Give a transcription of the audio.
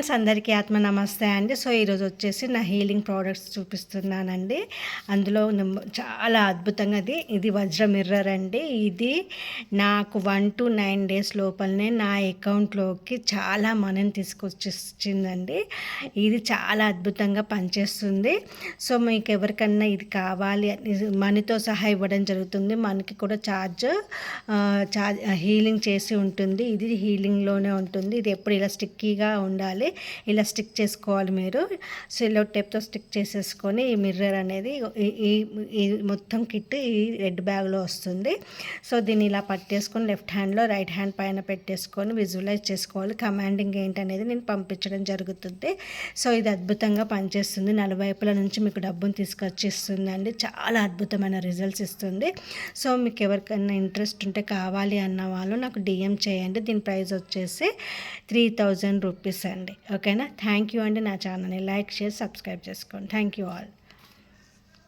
Friends అందరికీ ఆత్మ నమస్తే అండి. సో ఈరోజు వచ్చేసి నా హీలింగ్ ప్రోడక్ట్స్ చూపిస్తున్నానండి. అందులో చాలా అద్భుతంగా అది ఇది వజ్ర మిర్రర్ అండి. ఇది నాకు వన్ టు నైన్ డేస్ లోపలనే నా అకౌంట్లోకి చాలా మనీని తీసుకొచ్చిందండి ఇది చాలా అద్భుతంగా పనిచేస్తుంది. సో మీకు ఎవరికన్నా ఇది కావాలి ఇది మనీతో సహా ఇవ్వడం జరుగుతుంది. మనకి కూడా ఛార్జ్ ఛార్జ్ హీలింగ్ చేసి ఉంటుంది. ఇది హీలింగ్లోనే ఉంటుంది. ఇది ఎప్పుడు ఇలా స్టిక్కీగా ఉండాలి. ఇలా స్టిక్ చేసుకోవాలి మీరు. సెల్లో టేప్తో స్టిక్ చేసేసుకొని ఈ మిర్రర్ అనేది ఈ- ఈ ఈ మొత్తం కిట్ ఈ రెడ్ బ్యాగ్లో వస్తుంది. సో దీన్ని ఇలా పట్టేసుకొని లెఫ్ట్ హ్యాండ్లో రైట్ హ్యాండ్ పైన పెట్టేసుకొని విజువలైజ్ చేసుకోవాలి. కమాండింగ్ ఏంటనేది నేను పంపించడం జరుగుతుంది. సో ఇది అద్భుతంగా పనిచేస్తుంది. నలువైపుల నుంచి మీకు డబ్బును తీసుకొచ్చి ఇస్తుందండి. చాలా అద్భుతమైన రిజల్ట్స్ ఇస్తుంది. సో మీకు ఎవరికైనా ఇంట్రెస్ట్ ఉంటే కావాలి అన్న వాళ్ళు నాకు డిఎం చేయండి. దీని ప్రైస్ వచ్చేసి త్రీ థౌజండ్ రూపీస్ అండి. ఓకేనా? థ్యాంక్ యూ అండి నా ఛానల్ని. లైక్ చేసి సబ్స్క్రైబ్ చేసుకోండి. Thank you all